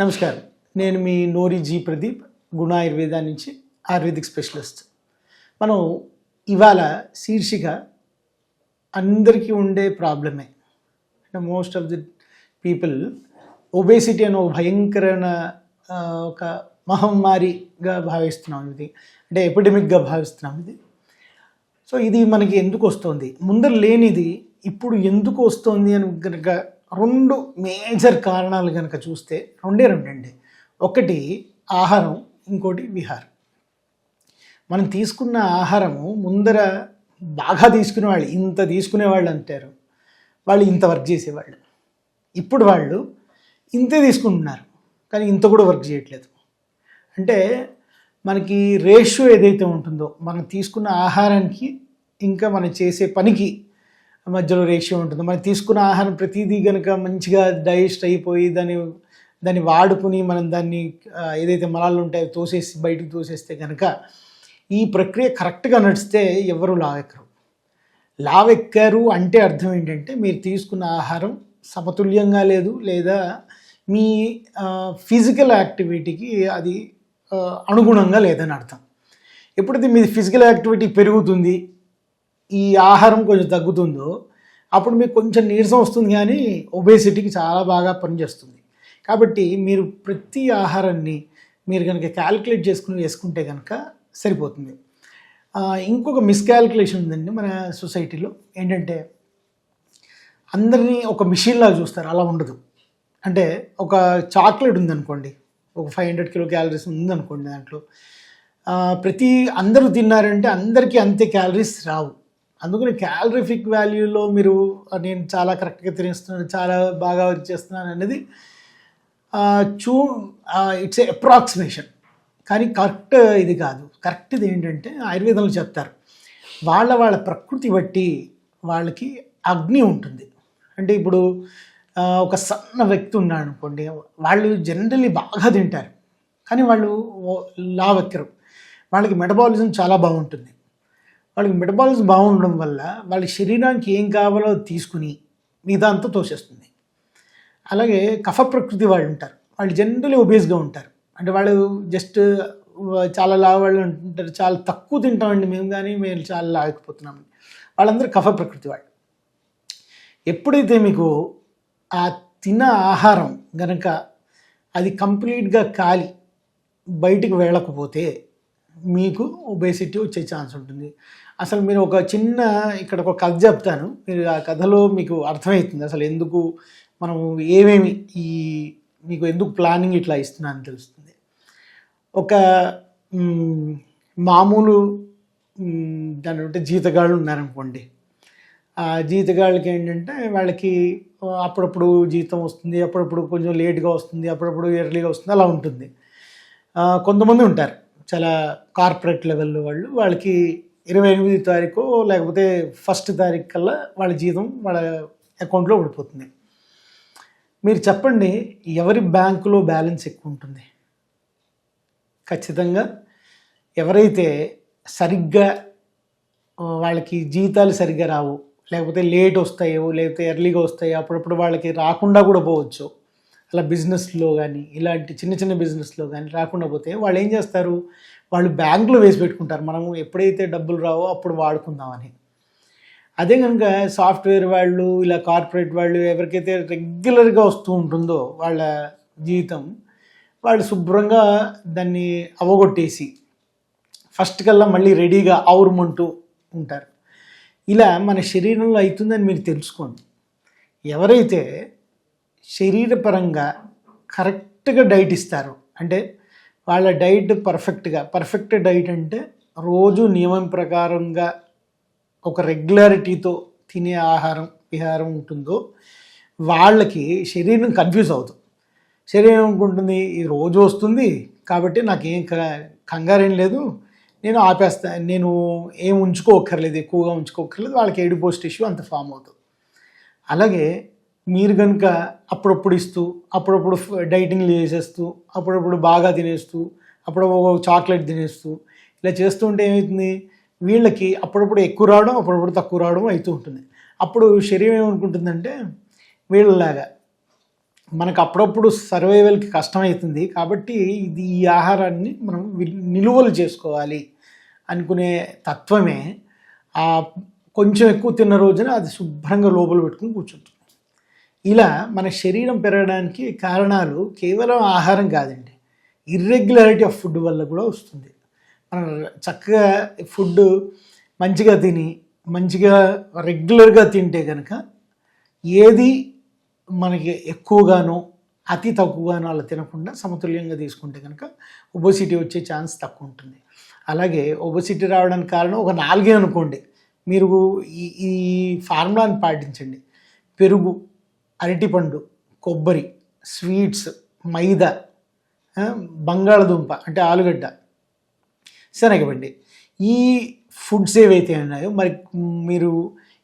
నమస్కారం. నేను మీ నోరి జీ ప్రదీప్ గుణ ఆయుర్వేద నుంచి ఆయుర్వేదిక్ స్పెషలిస్ట్. మనం ఇవాళ శీర్షిక అందరికీ ఉండే ప్రాబ్లమే. Most of the people obesity అనే ఒక భయంకరమైన ఒక మహమ్మారిగా భావిస్తున్నాం ఇది. అంటే ఎపిడమిక్గా భావిస్తున్నాం ఇది. సో ఇది మనకి ఎందుకు వస్తుంది? ముందర లేనిది ఇప్పుడు ఎందుకు వస్తుంది అని కనుక రెండు మేజర్ కారణాలు కనుక చూస్తే రెండే రెండండి. ఒకటి ఆహారం ఇంకోటి విహారం. మనం తీసుకున్న ఆహారము ముందర బాగా తీసుకునే వాళ్ళు ఇంత తీసుకునే వాళ్ళు అంటారు. వాళ్ళు ఇంత వర్క్ చేసేవాళ్ళు. ఇప్పుడు వాళ్ళు ఇంతే తీసుకుంటున్నారు కానీ ఇంత కూడా వర్క్ చేయట్లేదు. అంటే మనకి రేషియో ఏదైతే ఉంటుందో మనం తీసుకున్న ఆహారానికి ఇంకా మనం చేసే పనికి మధ్యలో రేషియో ఉంటుంది. మనం తీసుకున్న ఆహారం ప్రతిదీ కనుక మంచిగా డైజెస్ట్ అయిపోయి దాన్ని దాన్ని వాడుకుని మనం దాన్ని ఏదైతే మలాలు ఉంటాయో తోసేసి బయటకు తోసేస్తే కనుక ఈ ప్రక్రియ కరెక్ట్గా నడిస్తే ఎవరు లావెక్కరు. లావెక్కారు అంటే అర్థం ఏంటంటే మీరు తీసుకున్న ఆహారం సమతుల్యంగా లేదు లేదా మీ ఫిజికల్ యాక్టివిటీకి అది అనుగుణంగా లేదని అర్థం. ఎప్పుడైతే మీ ఫిజికల్ యాక్టివిటీ పెరుగుతుంది ఈ ఆహారం కొంచెం తగ్గుతుందో అప్పుడు మీకు కొంచెం నీరసం వస్తుంది కానీ ఒబేసిటీకి చాలా బాగా పనిచేస్తుంది. కాబట్టి మీరు ప్రతి ఆహారాన్ని మీరు కనుక క్యాలిక్యులేట్ చేసుకుని వేసుకుంటే కనుక సరిపోతుంది. ఇంకొక మిస్కాలిక్యులేషన్ ఉందండి మన సొసైటీలో. ఏంటంటే అందరినీ ఒక మిషన్లా లాగా చూస్తారు అలా ఉండదు. అంటే ఒక చాక్లెట్ ఉందనుకోండి ఒక ఫైవ్ హండ్రెడ్ కిలో క్యాలరీస్ ఉందనుకోండి దాంట్లో. ప్రతి అందరూ తిన్నారంటే అందరికీ అంతే క్యాలరీస్ రావు. అందుకని క్యాలరిఫిక్ వాల్యూలో మీరు నేను చాలా కరెక్ట్గా తినేస్తున్నాను చాలా బాగా చేస్తున్నాను అనేది చూ ఇట్స్ ఏ అప్రాక్సిమేషన్ కానీ కరెక్ట్ ఇది కాదు. కరెక్ట్ ఇది ఏంటంటే ఆయుర్వేదంలో చెప్తారు. వాళ్ళ వాళ్ళ ప్రకృతి బట్టి వాళ్ళకి అగ్ని ఉంటుంది. అంటే ఇప్పుడు ఒక సన్న వ్యక్తి ఉన్నాడు అనుకోండి వాళ్ళు జనరల్లీ బాగా తింటారు. కానీ వాళ్ళు లావెక్కరు. వాళ్ళకి మెటబాలిజం చాలా బాగుంటుంది. వాళ్ళకి మెటబాలిజం బాగుండడం వల్ల వాళ్ళ శరీరానికి ఏం కావాలో అది తీసుకుని మిగతా అంతా తోసేస్తుంది. అలాగే కఫ ప్రకృతి వాళ్ళు ఉంటారు. వాళ్ళు జనరలీ ఒబేస్గా ఉంటారు. అంటే వాళ్ళు జస్ట్ చాలా లావు వాళ్ళు ఉంటారు చాలా తక్కువ తింటామండి మేము కానీ మేము చాలా లాగకపోతున్నామండి వాళ్ళందరూ కఫ ప్రకృతి వాళ్ళు. ఎప్పుడైతే మీకు ఆ తిన్న ఆహారం గనక అది కంప్లీట్గా కాలి బయటికి వెళ్ళకపోతే మీకు ఒబేసిటీ వచ్చే ఛాన్స్ ఉంటుంది. అసలు మీరు ఒక చిన్న ఇక్కడ ఒక కథ చెప్తాను. మీరు ఆ కథలో మీకు అర్థమవుతుంది అసలు ఎందుకు మనం ఏమేమి ఈ మీకు ఎందుకు ప్లానింగ్ ఇట్లా ఇస్తున్నా అని తెలుస్తుంది. ఒక మామూలు దాని అంటే జీతగాళ్ళు ఉన్నారనుకోండి. ఆ జీతగాళ్ళకి ఏంటంటే వాళ్ళకి అప్పుడప్పుడు జీతం వస్తుంది అప్పుడప్పుడు కొంచెం లేట్గా వస్తుంది అప్పుడప్పుడు ఎర్లీగా వస్తుంది అలా ఉంటుంది. కొంతమంది ఉంటారు. చాలా కార్పొరేట్ లెవెల్లో వాళ్ళు వాళ్ళకి ఇరవై ఎనిమిది తారీఖు లేకపోతే ఫస్ట్ తారీఖు కల్లా వాళ్ళ జీతం వాళ్ళ అకౌంట్లో పడిపోతుంది మీరు చెప్పండి ఎవరి బ్యాంకులో బ్యాలెన్స్ ఎక్కువ ఉంటుంది? ఖచ్చితంగా ఎవరైతే సరిగ్గా వాళ్ళకి జీతాలు సరిగ్గా రావు లేకపోతే లేట్ వస్తాయో లేకపోతే ఎర్లీగా వస్తాయో అప్పుడప్పుడు వాళ్ళకి రాకుండా కూడా పోవచ్చు. అలా బిజినెస్లో కానీ ఇలాంటి చిన్న చిన్న బిజినెస్లో కానీ రాకుండా పోతే వాళ్ళు ఏం చేస్తారు? వాళ్ళు బ్యాంకులో వేసి పెట్టుకుంటారు. మనము ఎప్పుడైతే డబ్బులు రావో అప్పుడు వాడుకుందామని అదే కనుక సాఫ్ట్వేర్ వాళ్ళు ఇలా కార్పొరేట్ వాళ్ళు ఎవరికైతే రెగ్యులర్గా వస్తూ ఉంటుందో వాళ్ళ జీవితం వాళ్ళు శుభ్రంగా దాన్ని అవగొట్టేసి ఫస్ట్ కల్లా మళ్ళీ రెడీగా ఆవురమంటూ ఉంటారు. ఇలా మన శరీరంలో అవుతుందని మీరు తెలుసుకోండి. ఎవరైతే శరీరపరంగా కరెక్ట్గా డైట్ ఇస్తారు. అంటే వాళ్ళ డైట్ పర్ఫెక్ట్గా పర్ఫెక్ట్ డైట్ అంటే రోజు నియమం ప్రకారంగా ఒక రెగ్యులారిటీతో తినే ఆహారం విహారం ఉంటుందో వాళ్ళకి శరీరం కన్ఫ్యూజ్ అవుతుంది. శరీరం అనుకుంటుంది ఈ రోజు వస్తుంది కాబట్టి నాకేం క- కంగారేం లేదు. నేను ఆపేస్తా నేను ఏం ఉంచుకోక్కర్లేదు ఎక్కువగా ఉంచుకోక్కర్లేదు వాళ్ళకి ఏడు పోస్ట్ ఇష్యూ అంత ఫామ్ అవుతుంది. అలాగే మీరు కనుక అప్పుడప్పుడు ఇస్తూ అప్పుడప్పుడు డైటింగ్లు చేసేస్తూ అప్పుడప్పుడు బాగా తినేస్తూ అప్పుడప్పుడు చాక్లెట్ తినేస్తూ ఇలా చేస్తూ ఉంటే ఏమవుతుంది? వీళ్ళకి అప్పుడప్పుడు ఎక్కువ రావడం అప్పుడప్పుడు తక్కువ రావడం అవుతూ ఉంటుంది. అప్పుడు శరీరం ఏమనుకుంటుందంటే వీళ్ళలాగా మనకు అప్పుడప్పుడు సర్వైవల్కి కష్టమవుతుంది కాబట్టి ఇది ఈ ఆహారాన్ని మనం నిలువలు చేసుకోవాలి అనుకునే తత్వమే. కొంచెం ఎక్కువ తిన్న రోజున అది శుభ్రంగా లోపల పెట్టుకుని కూర్చుంటుంది. ఇలా మన శరీరం పెరగడానికి కారణాలు కేవలం ఆహారం కాదండి. ఇర్రెగ్యులారిటీ ఆఫ్ ఫుడ్ వల్ల కూడా వస్తుంది. మనం చక్కగా ఫుడ్ మంచిగా తిని మంచిగా రెగ్యులర్గా తింటే కనుక ఏది మనకి ఎక్కువగానో అతి తక్కువగానో అలా తినకుండా సమతుల్యంగా తీసుకుంటే కనుక ఒబోసిటీ వచ్చే ఛాన్స్ తక్కువ ఉంటుంది. అలాగే ఒబోసిటీ రావడానికి కారణం ఒక నాలుగే అనుకోండి. మీరు ఈ ఈ ఫార్ములాని పాటించండి. పెరుగు అరటిపండు కొబ్బరి స్వీట్స్ మైదా బంగాళదుంప అంటే ఆలుగడ్డ. శనగపండి. ఈ ఫుడ్స్ ఏవైతే ఉన్నాయో మరి మీరు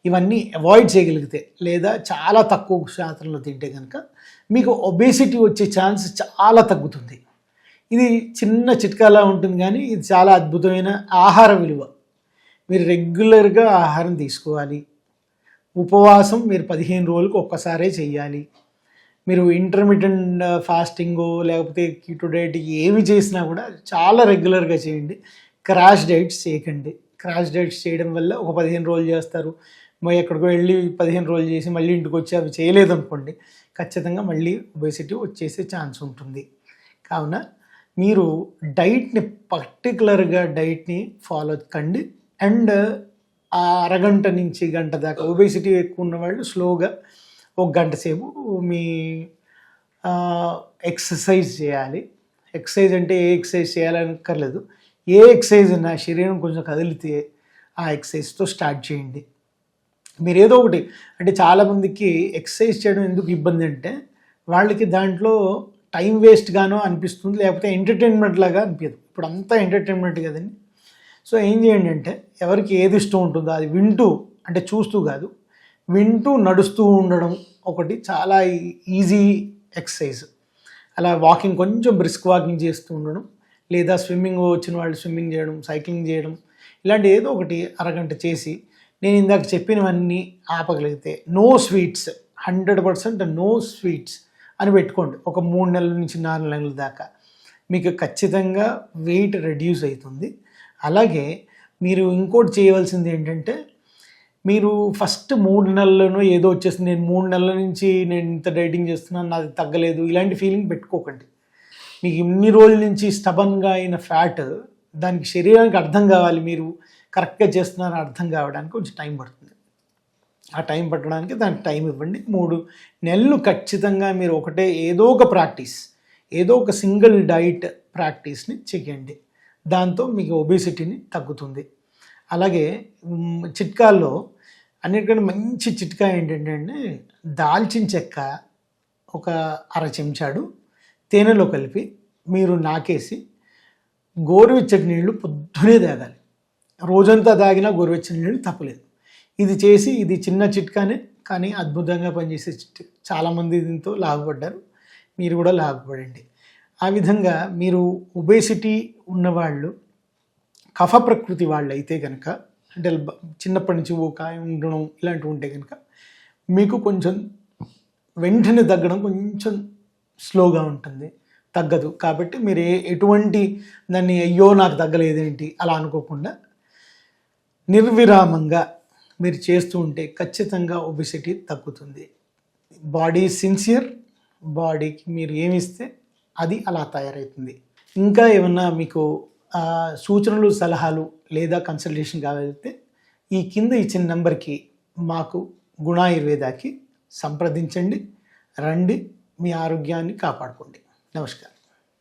ఇవన్నీ అవాయిడ్ చేయగలిగితే లేదా చాలా తక్కువ శాతంలో తింటే కనుక మీకు ఒబేసిటీ వచ్చే ఛాన్స్ చాలా తగ్గుతుంది. ఇది చిన్న చిట్కాలా ఉంటుంది కానీ ఇది చాలా అద్భుతమైన ఆహార విలువ. మీరు రెగ్యులర్గా ఆహారం తీసుకోవాలి. ఉపవాసం మీరు పదిహేను రోజులకు ఒక్కసారే చెయ్యాలి. మీరు ఇంటర్మీడియట్ ఫాస్టింగ్ uh, లేకపోతే కీటో డైట్ ఏమి చేసినా కూడా చాలా రెగ్యులర్గా చేయండి. క్రాష్ డైట్స్ చేయకండి. క్రాష్ డైట్స్ చేయడం వల్ల ఒక పదిహేను రోజులు చేస్తారు. మరి ఎక్కడికో వెళ్ళి పదిహేను రోజులు చేసి మళ్ళీ ఇంటికి వచ్చి అవి చేయలేదనుకోండి ఖచ్చితంగా మళ్ళీ ఒబేసిటీ వచ్చేసే ఛాన్స్ ఉంటుంది. కావున మీరు డైట్ని పర్టికులర్గా డైట్ని ఫాలో కండి. అండ్ ఆ అరగంట నుంచి గంట దాకా ఒబేసిటీ ఎక్కువ ఉన్న వాళ్ళు స్లోగా ఒక గంట సేపు మీ ఎక్సర్సైజ్ చేయాలి. ఎక్సర్సైజ్ అంటే ఏ ఎక్సర్సైజ్ చేయాలని ఏ ఎక్సర్సైజ్ నా శరీరం కొంచెం కదిలితే ఆ ఎక్సర్సైజ్తో స్టార్ట్ చేయండి. మీరు ఏదో ఒకటి అంటే చాలామందికి ఎక్సర్సైజ్ చేయడం ఎందుకు ఇబ్బంది అంటే వాళ్ళకి దాంట్లో టైం వేస్ట్గానో అనిపిస్తుంది లేకపోతే ఎంటర్టైన్మెంట్ లాగా అనిపించదు ఇప్పుడు అంతా ఎంటర్టైన్మెంట్ కదండి. సో ఏం చేయండి అంటే ఎవరికి ఏది ఇష్టం ఉంటుందో అది వింటూ అంటే చూస్తూ కాదు వింటూ నడుస్తూ ఉండడం ఒకటి చాలా ఈజీ ఎక్సర్సైజ్. అలా వాకింగ్ కొంచెం బ్రిస్క్ వాకింగ్ చేస్తూ ఉండడం లేదా స్విమ్మింగ్ వచ్చిన వాళ్ళు స్విమ్మింగ్ చేయడం సైక్లింగ్ చేయడం ఇలాంటి ఏదో ఒకటి అరగంట చేసి నేను ఇందాక చెప్పినవన్నీ ఆపగలిగితే no sweets hundred percent no sweets అని పెట్టుకోండి ఒక మూడు నెలల నుంచి నాలుగు నెలల దాకా. మీకు ఖచ్చితంగా వెయిట్ రెడ్యూస్ అవుతుంది. అలాగే మీరు ఇంకోటి చేయవలసింది ఏంటంటే మీరు ఫస్ట్ మూడు నెలలను ఏదో వచ్చేసింది నేను మూడు నెలల నుంచి నేను ఇంత డైటింగ్ చేస్తున్నాను నాది తగ్గలేదు ఇలాంటి ఫీలింగ్ పెట్టుకోకండి. మీకు ఇన్ని రోజుల నుంచి స్టబన్గా అయిన ఫ్యాట్ దానికి శరీరానికి అర్థం కావాలి మీరు కరెక్ట్గా చేస్తున్నారని అర్థం కావడానికి కొంచెం టైం పడుతుంది. ఆ టైం పట్టడానికి దానికి టైం ఇవ్వండి. మూడు నెలలు ఖచ్చితంగా మీరు ఒకటే ఏదో ఒక ప్రాక్టీస్ ఏదో ఒక సింగిల్ డైట్ ప్రాక్టీస్ని చేయండి దాంతో మీకు ఒబేసిటీని తగ్గుతుంది. అలాగే చిట్కాల్లో అన్నిటికంటే మంచి చిట్కా ఏంటంటే దాల్చిన చెక్క ఒక అర చెంచాడు తేనెలో కలిపి మీరు నాకేసి గోరువెచ్చటి నీళ్ళు పొద్దునే తాగాలి. రోజంతా తాగినా గోరువెచ్చని నీళ్ళు తప్పలేదు. ఇది చేసి ఇది చిన్న చిట్కానే కానీ అద్భుతంగా పనిచేసే చిట్ చాలామంది దీంతో లాభపడ్డారు. మీరు కూడా లాభపడండి. ఆ విధంగా మీరు ఒబేసిటీ ఉన్నవాళ్ళు కఫ ప్రకృతి వాళ్ళు అయితే కనుక అంటే చిన్నప్పటి నుంచి ఊకాయం ఉండడం ఇలాంటివి ఉంటే కనుక మీకు కొంచెం వెంటనే తగ్గడం కొంచెం స్లోగా ఉంటుంది. తగ్గదు. కాబట్టి మీరు ఏ ఎటువంటి దాన్ని అయ్యో నాకు తగ్గలేదేంటి అలా అనుకోకుండా నిర్విరామంగా మీరు చేస్తూ ఉంటే ఖచ్చితంగా ఒబిసిటీ తగ్గుతుంది. బాడీ సిన్సియర్ బాడీకి మీరు ఏమి ఇస్తే అది అలా తయారవుతుంది ఇంకా ఏమన్నా మీకు సూచనలు సలహాలు లేదా కన్సల్టేషన్ కావాలంటే ఈ కింద ఇచ్చిన నెంబర్కి మాకు గుణాయుర్వేదాకి సంప్రదించండి. రండి మీ ఆరోగ్యాన్ని కాపాడుకోండి. నమస్కారం.